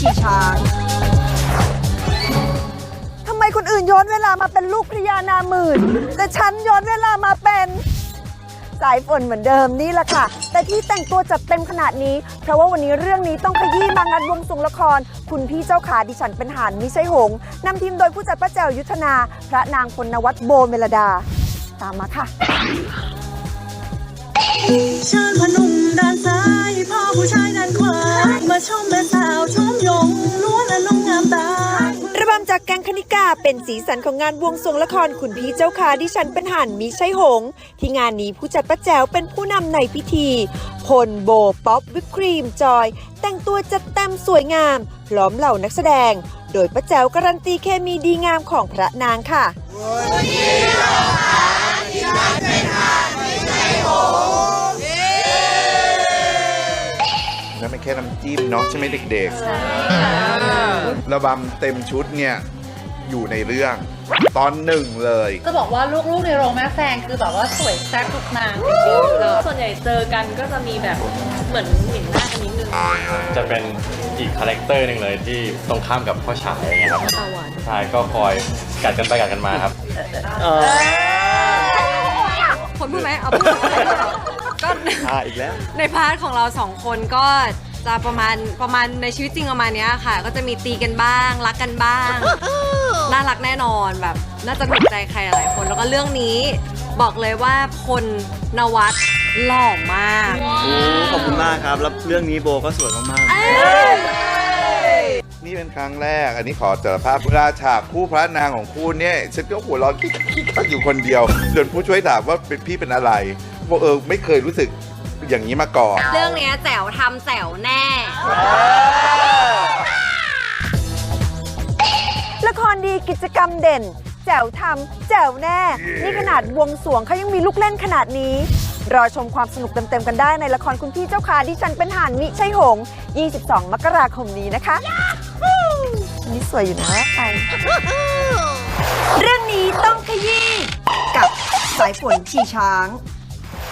ขี่ช้างทำไมคนอื่นย้อนเวลามาเป็นลูกพระยานาหมื่น แต่ฉันย้อนเวลามาเป็นสายฝนเหมือนเดิมนี่แหละค่ะ แต่ที่แต่งตัวจัดเต็มขนาดนี้ เพราะว่าวันนี้เรื่องนี้ต้องขยี้มางานวงสรวงละคร คุณพี่เจ้าขาดิฉันเป็นหานมิใช่หงนำทีมโดยผู้จัดป้าแจวยุทธนา พระนางพลนวัตโบเมลดา ตามมาค่ะเชิญพนุ่มด้านซ้ายพ่อผู้ชายด้านขวามาชมแม่ แกงคณิกาเป็นสีสันของงานบวงสรวงละครคุณพี่เจ้าขาดิฉันเป็นห่านมิใช่หงส์ที่งานนี้ผู้จัดป้าแจ๋วเป็นผู้นำในพิธีพลโบป๊อปวิปครีมจอย แต่งตัวจัดเต็มสวยงาม พร้อมเหล่านักแสดง โดยป้าแจ๋วการันตีเคมีดีงามของพระนางค่ะนั่นเป็นแค่น้ำจิ้มเนาะใช่ไหมเด็กๆระบำเต็มชุดเนี่ย อยู่ในเรื่อง ตอนหนึ่งเลย จะบอกว่าลูกๆในโรงแม่แฟงคือแบบว่าสวยแซ่บทุกนางจริงๆเลยส่วนใหญ่เจอกันก็จะมีแบบเหมือนหมิ่นหน้ากันนิดนึงจะเป็นอีกคาแรคเตอร์หนึ่งเลยที่ตรงข้ามกับพ่อชายอย่างเงี้ยครับชายก็คอยกัดกันไปกัดกันมาครับ คนพูดไหมเอาพูดก็อ่าอีกแล้ว ในพาร์ทของเราสองคนก็จะประมาณประมาณในชีวิตจริงประมาณเนี้ยค่ะ ก็จะมีตีกันบ้าง รักกันบ้าง น่ารักแน่นอนแบบ น่าจะถูกใจใครหลายคน แล้วก็เรื่องนี้บอกเลยว่าพลนวัตหล่อมากขอบคุณมากครับแล้วเรื่องนี้โบก็สวยมากนี่เป็นครั้งแรก อันนี้ขอสารภาพเวลาฉากคู่พระนางของคู่เนี่ยฉันก็หัวเร้อนคิกคักอยู่คนเดียวจนผู้ช่วยถามว่าเป็นพี่เป็นอะไรบอกเออไม่เคยรู้สึกอย่างนี้มาก่อน เรื่องเนี้ยแจ๋วทำแจ๋วแน่ ละครดีกิจกรรมเด่น แจ๋วทำแจ๋วแน่ นี่ขนาดบวงสรวงเขายังมีลูกเล่นขนาดนี้ รอชมความสนุกเต็มๆกันได้ในละครคุณพี่เจ้าขาดิฉันเป็นห่านมิใช่หงส์22 มกราคมนี้นะคะนี่สวยอยู่นะไปเรื่องนี้ต้องขยี้กับสายฝนขี่ช้าง